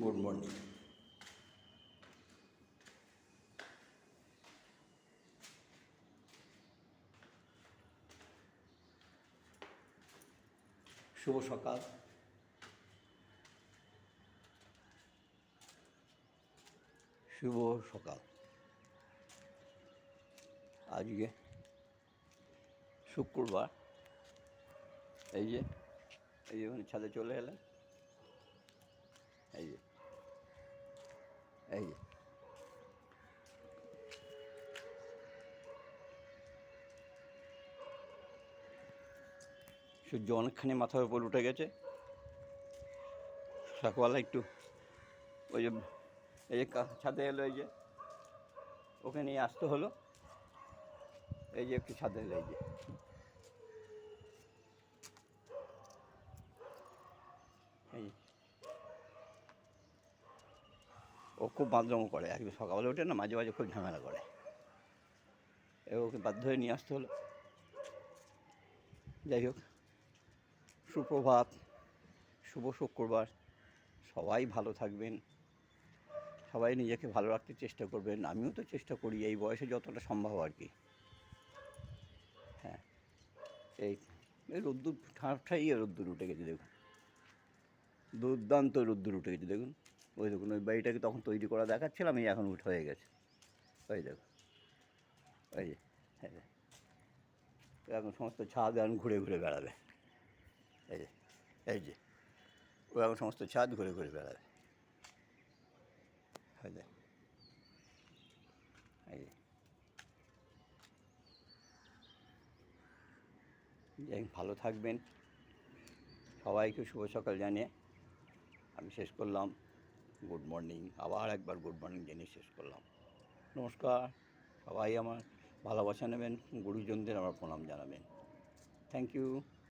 Good morning শুভ সকাল। শুভ সকাল। আজকে শুক্রবার। এই যে এই যে ছাদে চলে এলেন এই যে এই যে। সূর্য অনেকখানি মাথার উপর উঠে গেছে। সকালবেলা একটু ওই যে, এই যে ছাদে এলো, এই যে। ওকে নিয়ে আসতে হলো। এই যে একটু ছাদে এলো, এই যে এই যে। ও খুব বাথরুম করে একদম সকালে ওঠে না মাঝে মাঝে খুব ঝামেলা করে। এ ওকে বাধ্য হয়ে নিয়ে আসতে হলো। যাই হোক, সুপ্রভাত, শুভ শুক্রবার, সবাই ভালো থাকবেন, সবাই নিজেকে ভালো রাখতে চেষ্টা করবেন, আমিও তো চেষ্টা করি এই বয়সে যতটা সম্ভব আর কি। হ্যাঁ এই রোদ্দুর ঠাঁটাই রোদ্দুর উঠে গেছে দেখুন। দুর্দান্ত রোদ্দুর উঠে গেছে দেখুন। ওই দেখুন, ওই বাড়িটাকে তখন তৈরি করা দেখাচ্ছিলাম, এই এখন উঠে হয়ে গেছে। ওই দেখুন, ওই যে এখন সমস্ত ছাদ এখন ঘুরে ঘুরে বেড়াবে। এই যে এই যে, ও এখন সমস্ত ছাদ ঘুরে ঘুরে বেড়াবে। এই যে এই যে। ভালো থাকবেন। সবাইকে শুভ সকাল জানিয়ে আমি শেষ করলাম। Good morning. আবার একবার গুড মর্নিং জানিয়ে শেষ করলাম। নমস্কার। সবাই আমার ভালোবাসা নেবেন, গুরুজনদের আমার প্রণাম জানাবেন। Thank you.